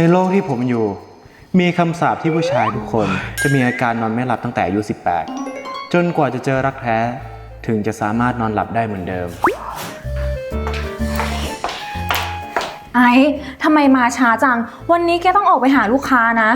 ในโลกที่ผมอยู่ มีคำสาปที่ผู้ชายทุกคน จะมีอาการนอนไม่หลับตั้งแต่อายุ 18 จนกว่าจะเจอรักแท้ ถึงจะสามารถนอนหลับได้เหมือนเดิม ไอ้ทำไมมาช้าจัง วันนี้แกต้องออกไปหาลูกค้านะ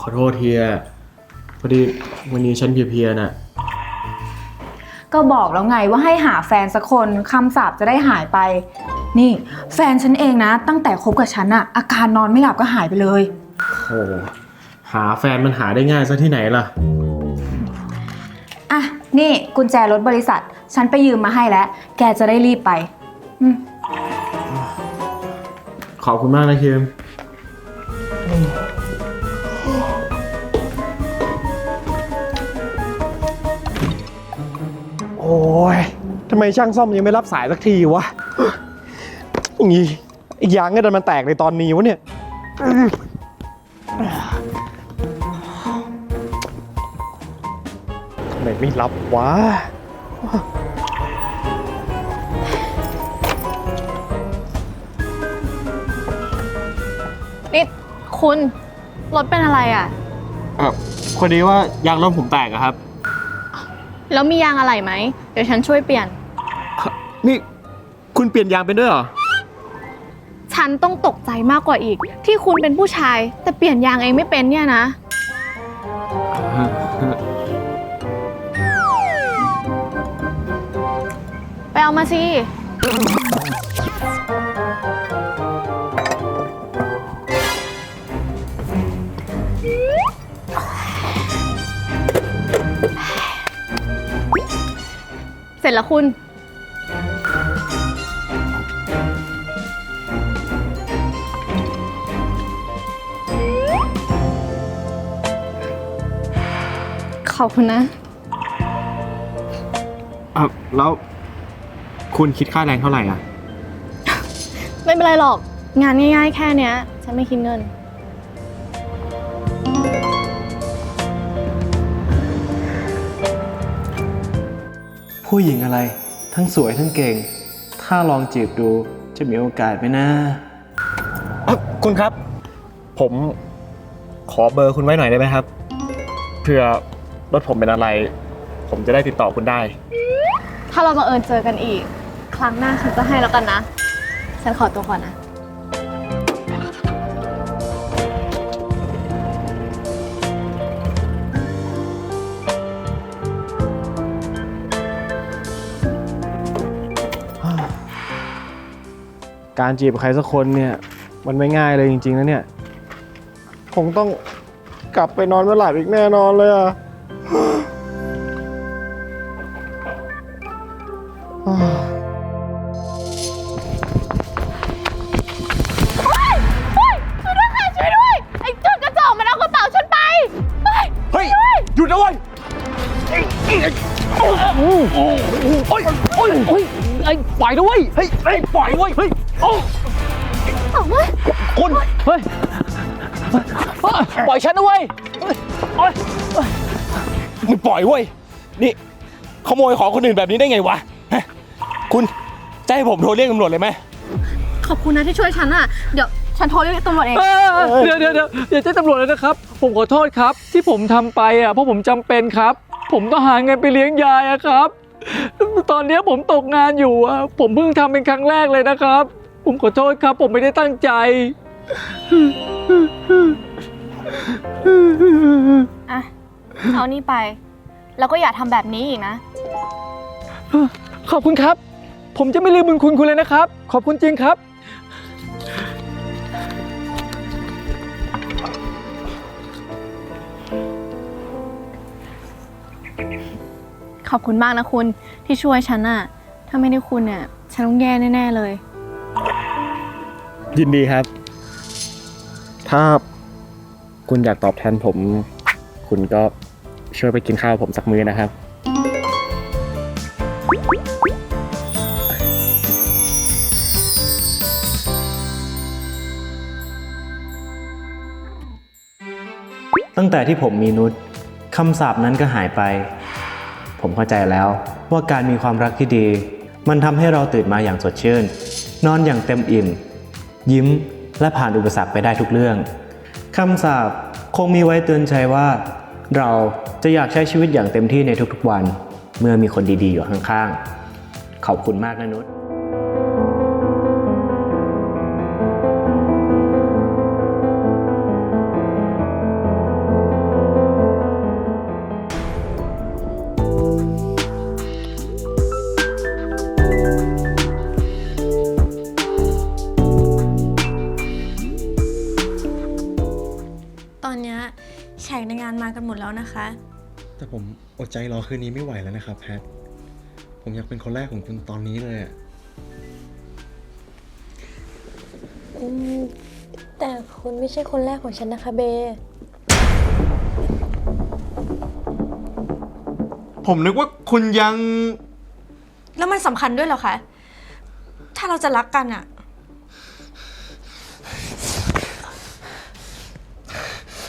ขอโทษเฮียพอดีวันนี้ฉันเพลียๆน่ะ ก็บอกแล้วไงว่าให้หาแฟนสักคนคำสาปจะได้หายไป นี่ แฟนฉันเองนะ ตั้งแต่คบกับฉันอะอาการนอนไม่หลับก็หายไปเลย โอ้หาแฟนมันหาได้ง่ายซะที่ไหนล่ะ อะ นี่กุญแจรถบริษัท ฉันไปยืมมาให้แล้ว แกจะได้รีบไปอืมขอบคุณมากนะคิม โอ้ยทำไมช่างซ่อมยังไม่รับสายสักทีวะอย่างงี้อีกอย่างก็ดันมันแตกในตอนนี้วะเนี่ยทำไมไม่รับวะนี่คุณรถเป็นอะไรอะ เออพอดีว่ายางรถผมแตกอะครับ แล้วมียางอะไรไหม เดี๋ยวฉันช่วยเปลี่ยน นี่คุณเปลี่ยนยางเป็นด้วยเหรอ ฉันต้องตกใจมากกว่าอีก ที่คุณเป็นผู้ชาย แต่เปลี่ยนยางเองไม่เป็นเนี่ยนะ ไปเอามาสิ ล้วคุณ ขอบคุณนะ อะแล้วคุณคิดค่าแรงเท่าไหร่อะ ไม่เป็นไรหรอก งานง่ายๆแค่เนี้ย ฉันไม่คิดเงิน ผู้หญิงอะไร ทั้งสวยทั้งเก่ง ถ้าลองจีบดูจะมีโอกาสไหมนะเอ้าคุณครับ ผมขอเบอร์คุณไว้หน่อยได้ไหมครับเผื่อรถผมเป็นอะไร ผมจะได้ติดต่อคุณได้ ถ้าเราบังเอิญเจอกันอีก ครั้งหน้าฉันจะให้แล้วกันนะ ฉันขอตัวก่อนนะ การจีบใครสักคนเนี่ย มันไม่ง่ายเลยจริงๆนะเนี่ย คงต้องกลับไปนอนไม่หลับอีกแน่นอนเลยอะ ไม่ปล่อยเว้ย นี่ขโมยของคนอื่นแบบนี้ได้ไงวะฮะคุณจะให้ผมโทรเรียกตำรวจเลยไหม ขอบคุณนะที่ช่วยฉันอะ เดี๋ยวฉันโทรเรียกตำรวจเองเออเดี๋ยวเดี๋ยวเดี๋ยวอย่าแจ้งตำรวจเลยนะครับ ผมขอโทษครับ ที่ผมทำไปอะเพราะผมจำเป็นครับ ผมต้องหาเงินไปเลี้ยงยายอะครับ ตอนเนี้ยผมตกงานอยู่อะผมเพิ่งทำเป็นครั้งแรกเลยนะครับ ผมขอโทษครับ ผมไม่ได้ตั้งใจ อะ เอานี่ไป แล้วก็อย่าทำแบบนี้อีกนะ ขอบคุณครับ ผมจะไม่ลืมบุญคุณคุณเลยนะครับ ขอบคุณจริงครับ ขอบคุณมากนะคุณที่ช่วยฉันอะถ้าไม่ได้คุณเนี่ยฉันต้องแย่แน่ๆเลย ยินดีครับ ถ้าคุณอยากตอบแทนผม คุณก็ ช่วยไปกินข้าวผมสักมื้อนะครับ ตั้งแต่ที่ผมมีนุชคำสาปนั้นก็หายไป ผมเข้าใจแล้วว่าการมีความรักที่ดี มันทำให้เราตื่นมาอย่างสดชื่น นอนอย่างเต็มอิ่ม ยิ้มและผ่านอุปสรรคไปได้ทุกเรื่องคำสาปคงมีไว้เตือนใจว่า เรา จะอยากใช้ชีวิตอย่างเต็มที่ในทุกๆวัน เมื่อมีคนดีๆอยู่ข้างๆ ขอบคุณมากนะนุช กในงานมากันหมดแล้วนะคะ แต่ผมอดใจรอคืนนี้ไม่ไหวแล้วนะครับแพท ผมอยากเป็นคนแรกของคุณตอนนี้เลยอะอืมแต่คุณไม่ใช่คนแรกของฉันนะคะเบ ผมนึกว่าคุณยัง แล้วมันสำคัญด้วยเหรอคะ ถ้าเราจะรักกันอะ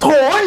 โถย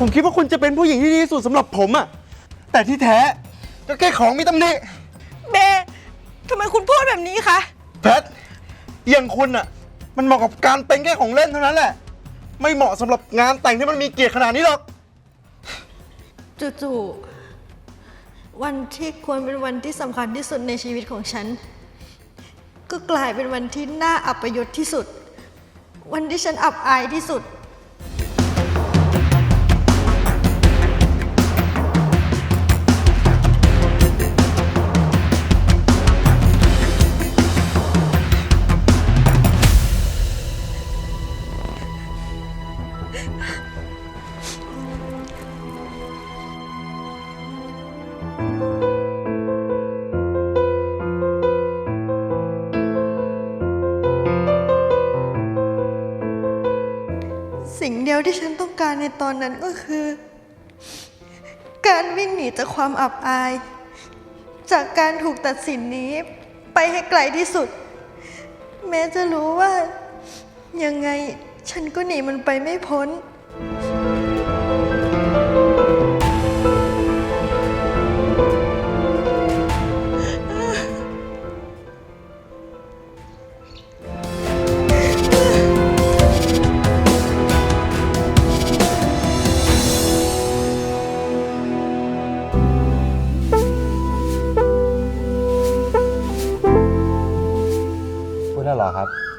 ผมคิดว่าคุณจะเป็นผู้หญิงที่ดีที่สุดสำหรับผมอะแต่ที่แท้ก็แค่ของมีตำหนิเบทำไมคุณพูดแบบนี้คะ แพทอย่างคุณอะมันเหมาะกับการเป็นแค่ของเล่นเท่านั้นแหละ ไม่เหมาะสำหรับงานแต่งที่มันมีเกียรติขนาดนี้หรอก จู่ๆ วันที่ควรเป็นวันที่สำคัญที่สุดในชีวิตของฉัน ก็กลายเป็นวันที่น่าอับยศที่สุด วันที่ฉันอับอายที่สุด ในตอนนั้นก็คือ การวิ่งหนีจากความอับอาย จากการถูกตัดสินนี้ไปให้ไกลที่สุด แม้จะรู้ว่ายังไงฉันก็หนีมันไปไม่พ้น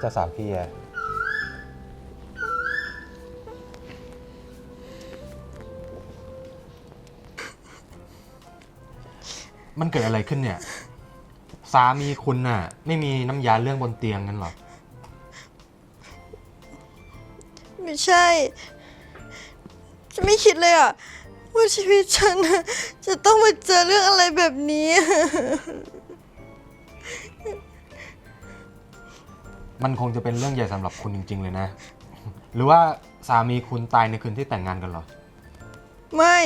จะสาวพี่อะมันเกิดอะไรขึ้นเนี่ย สามีคุณน่ะ ไม่มีน้ำยาเรื่องบนเตียงกันหรอ ไม่ใช่ฉันไม่คิดเลยอะ ว่าชีวิตฉันน่ะจะต้องมาเจอเรื่องอะไรแบบนี้ มันคงจะเป็นเรื่องใหญ่สำหรับคุณจริง ๆ เลยนะ หรือว่าสามีคุณตายในคืนที่แต่งงานกันเหรอ ไม่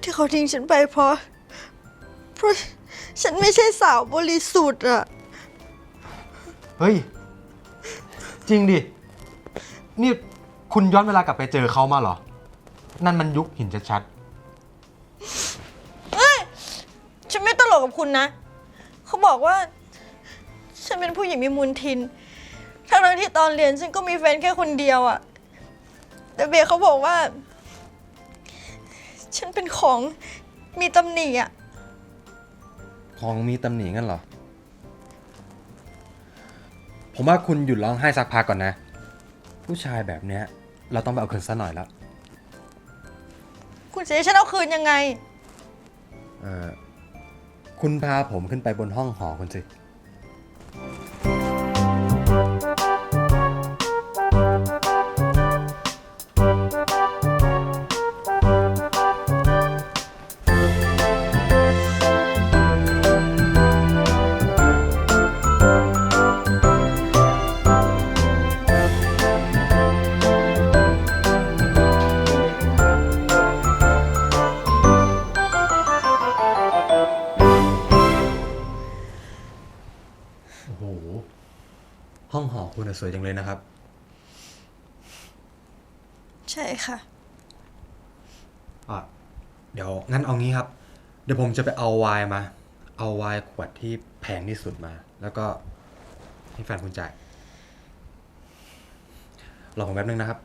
ที่เขาทิ้งฉันไปเพราะ เพราะฉันไม่ใช่สาวบริสุทธิ์อะเฮ้ย จริงดิ นี่คุณย้อนเวลากลับไปเจอเขามาเหรอ นั่นมันยุคหินชัดฉันไม่ตลกกับคุณนะ เขาบอกว่า ฉันเป็นผู้หญิงมีมูลทิน ทั้งๆที่ตอนเรียนฉันก็มีแฟนแค่คนเดียวอะแต่เบย์เขาบอกว่า ฉันเป็นของมีตำหนิอะของมีตำหนิงั้นเหรอ ผมว่าคุณหยุดร้องไห้สักพักก่อนนะ ผู้ชายแบบเนี้ย เราต้องไปเอาคืนซะหน่อยแล้ว คุณจะให้ฉันเอาคืนยังไง เออคุณพาผมขึ้นไปบนห้องหอคุณสิ ใช่ค่ะ อะเดี๋ยวงั้นเอางี้ครับ เดี๋ยวผมจะไปเอาไวน์มา เอาไวน์ขวดที่แพงที่สุดมา แล้วก็ให้แฟนคุณจ่ายรอผมแป๊บนึงนะครับ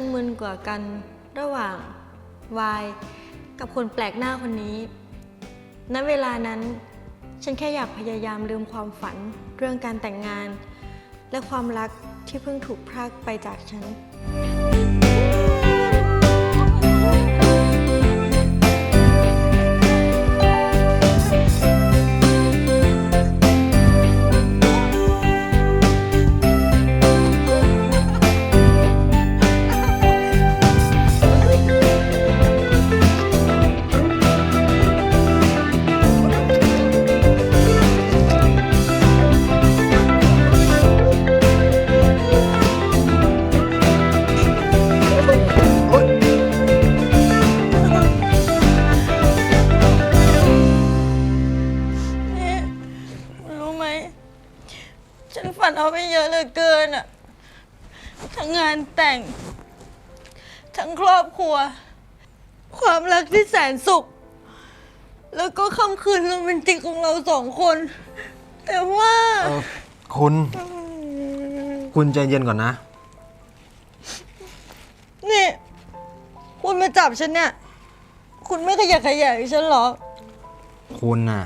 ฉันมึนกว่ากันระหว่างวายกับคนแปลกหน้าคนนี้ ณ เวลานั้น ฉันแค่อยากพยายามลืมความฝันเรื่องการแต่งงาน และความรักที่เพิ่งถูกพรากไปจากฉัน ทั้งครอบครัว ความรักที่แสนสุข แล้วก็ค่ำคืนโรแมนติกของเราสองคน แต่ว่า เออคุณ คุณใจเย็นก่อนนะ นี่ คุณมาจับฉันเนี่ย คุณไม่ขยักขยายฉันเหรอ คุณน่ะ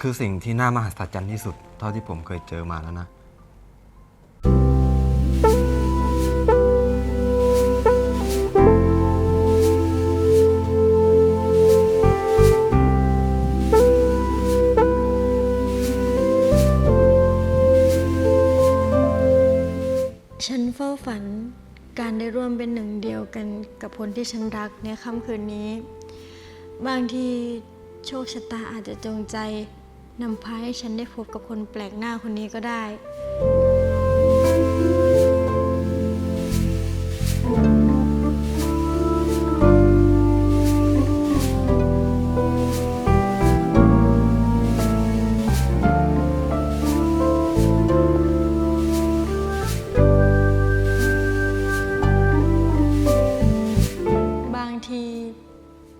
คือสิ่งที่น่ามหัศจรรย์ที่สุด เท่าที่ผมเคยเจอมาแล้วนะ เฝ้าฝันการได้ร่วมเป็นหนึ่งเดียวกันกับคนที่ฉันรักในค่ำคืนนี้ บางทีโชคชะตาอาจจะจงใจนำพาให้ฉันได้พบกับคนแปลกหน้าคนนี้ก็ได้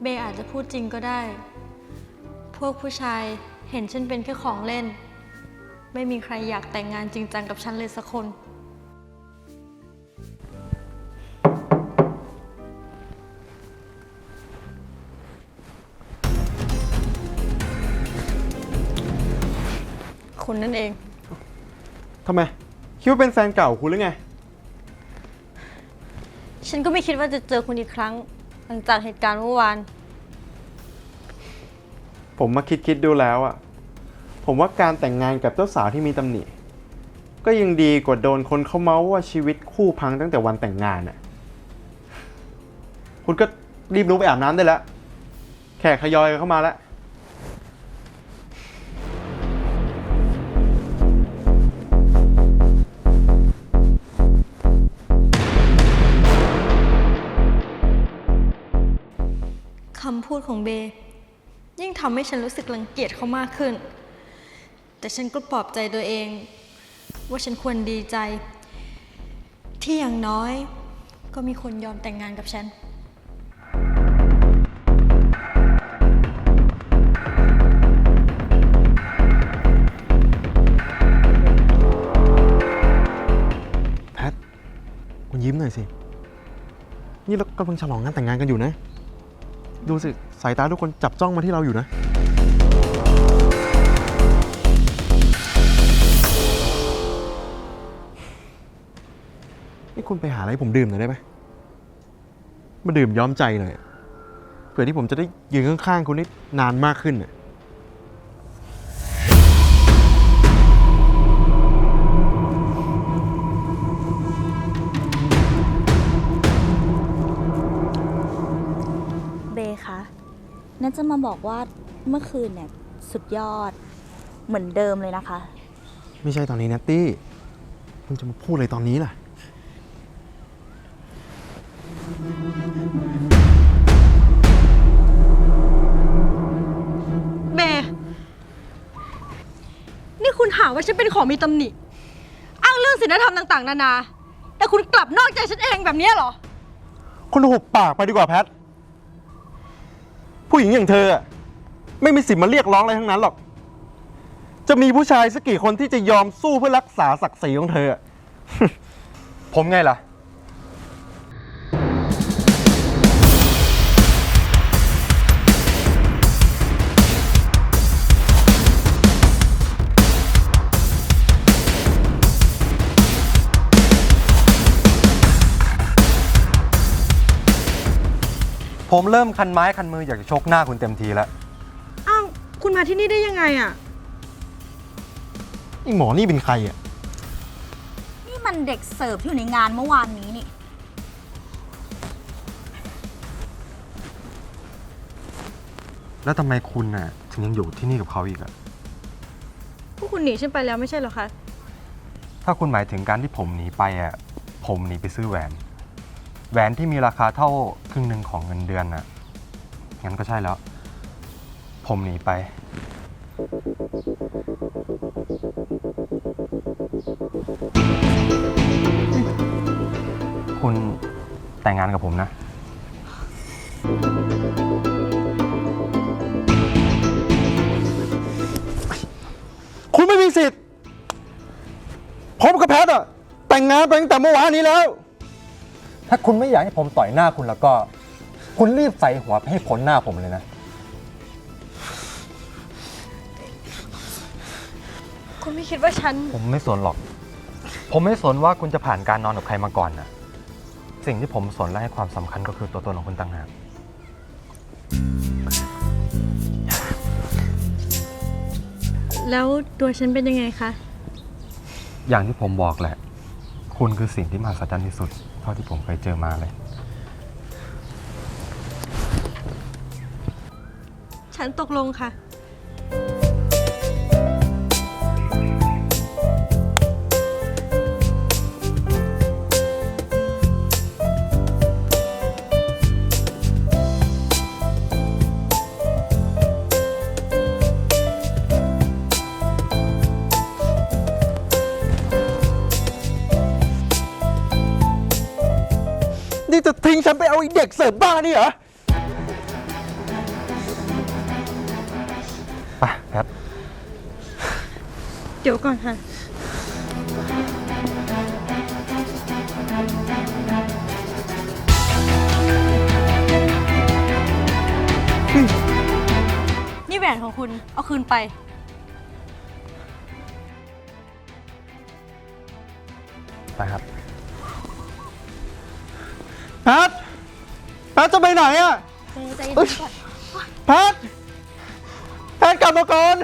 เบย์อาจจะพูดจริงก็ได้ พวกผู้ชายเห็นฉันเป็นแค่ของเล่น ไม่มีใครอยากแต่งงานจริงจังกับฉันเลยสักคน คุณนั่นเอง ทำไม คิดว่าเป็นแฟนเก่าคุณหรือไง ฉันก็ไม่คิดว่าจะเจอคุณอีกครั้ง หลังจากเหตุการณ์เมื่อวาน ผมมาคิดคิดดูแล้วอะผมว่าการแต่งงานกับเจ้าสาวที่มีตำหนิ ก็ยังดีกว่าโดนคนเขาเมาส์ว่าชีวิตคู่พังตั้งแต่วันแต่งงานอะคุณก็รีบลุกไปอาบน้ำได้แล้ว แขกทยอยกันเข้ามาแล้ว พูดของเบย์ยิ่งทำให้ฉันรู้สึกรังเกียจเขามากขึ้น แต่ฉันก็ปลอบใจตัวเอง ว่าฉันควรดีใจ ที่อย่างน้อยก็มีคนยอมแต่งงานกับฉัน แพท คุณยิ้มหน่อยสิ นี่เรากำลังฉลองงานแต่งงานกันอยู่นะ ดูสิ สายตาทุกคนจับจ้องมาที่เราอยู่นะ นี่คุณไปหาอะไรผมดื่มหน่อยได้ไหมมาดื่มย้อมใจหน่อยเผื่อที่ผมจะได้ยืนข้างๆคุณได้นานมากขึ้นน่ะ นั่นจะมาบอกว่าเมื่อคืนเนี่ยสุดยอดเหมือนเดิมเลยนะคะ ไม่ใช่ตอนนี้นัตตี้คุณจะมาพูดอะไรตอนนี้ล่ะเบนี่คุณหาว่าฉันเป็นของมีตำหนิ อ้างเรื่องศีลธรรมต่าง ๆ นานา แต่คุณกลับนอกใจฉันเองแบบเนี้ยเหรอ คุณหุบปากไปดีกว่าแพท ผู้หญิงอย่างเธอ ไม่มีสิทธิ์มาเรียกร้องอะไรทั้งนั้นหรอก จะมีผู้ชายสักกี่คนที่จะยอมสู้เพื่อรักษาศักดิ์ศรีของเธอ ผมไงล่ะ ผมเริ่มคันไม้คันมืออยากจะชกหน้าคุณเต็มทีแล้ว อ้าว คุณมาที่นี่ได้ยังไงอะไอหมอนี่เป็นใครอะ นี่มันเด็กเสิร์ฟที่อยู่ในงานเมื่อวานนี้นี่ แล้วทำไมคุณน่ะถึงยังอยู่ที่นี่กับเขาอีกอะพวกคุณหนีฉันไปแล้วไม่ใช่เหรอคะ ถ้าคุณหมายถึงการที่ผมหนีไปอะผมหนีไปซื้อแหวน แหวนที่มีราคาเท่าครึ่งหนึ่งของเงินเดือนน่ะ งั้นก็ใช่แล้ว ผมหนีไป คุณแต่งงานกับผมนะ คุณไม่มีสิทธิ์ ผมกับแพทอะแต่งงานไปตั้งแต่เมื่อวานนี้แล้ว ถ้าคุณไม่อยากให้ผมต่อยหน้าคุณแล้วก็ คุณรีบใส่หัวไปให้พ้นหน้าผมเลยนะ คุณไม่คิดว่าฉัน ผมไม่สนหรอก ผมไม่สนว่าคุณจะผ่านการนอนกับใครมาก่อนนะสิ่งที่ผมสนและให้ความสำคัญก็คือตัวตนของคุณต่างหากแล้วตัวฉันเป็นยังไงคะ อย่างที่ผมบอกแหละ คุณคือสิ่งที่มหัศจรรย์ที่สุด เท่าที่ผมเคยเจอมาเลย ฉันตกลงค่ะ ฉันไปเอาไอีเด็กเสิร์ฟบ้านี่เหรอไปแพทเดี๋ยวก่อนค่ะ นี่แหวนของคุณ เอาคืนไป ไปครับ แพทแพทจะไปไหนอะใจเย็นๆก่อน แพทแพทกลับมาก่อน